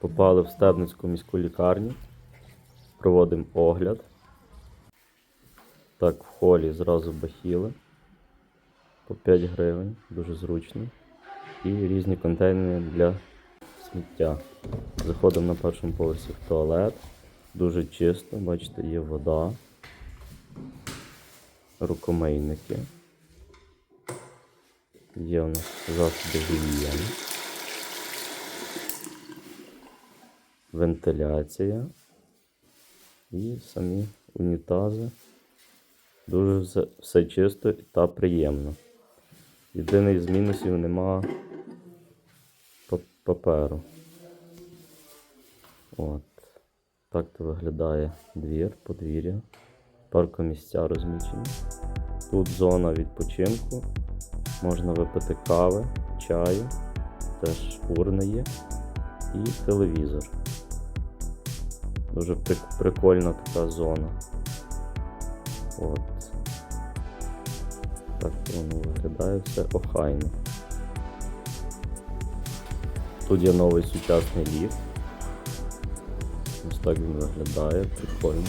Попали в Стебницьку міську лікарню. Проводимо огляд. Так, в холі зразу бахіли. По 5 гривень, дуже зручно. І різні контейнери для сміття. Заходимо на першому поверсі в туалет. Дуже чисто, бачите, є вода, рукомийники. Є у нас засоби гігієни. Вентиляція і самі унітази. Дуже все, чисто та приємно. Єдиний з мінусів нема паперу. От. Так то виглядає двір, подвір'я. Паркомісця розміщені. Тут зона відпочинку. Можна випити кави, чаю, теж урна є і телевізор. Дуже прикольна така зона. От. Так воно виглядає все охайно. Тут є новий сучасний ліфт. Ось так він виглядає, прикольно.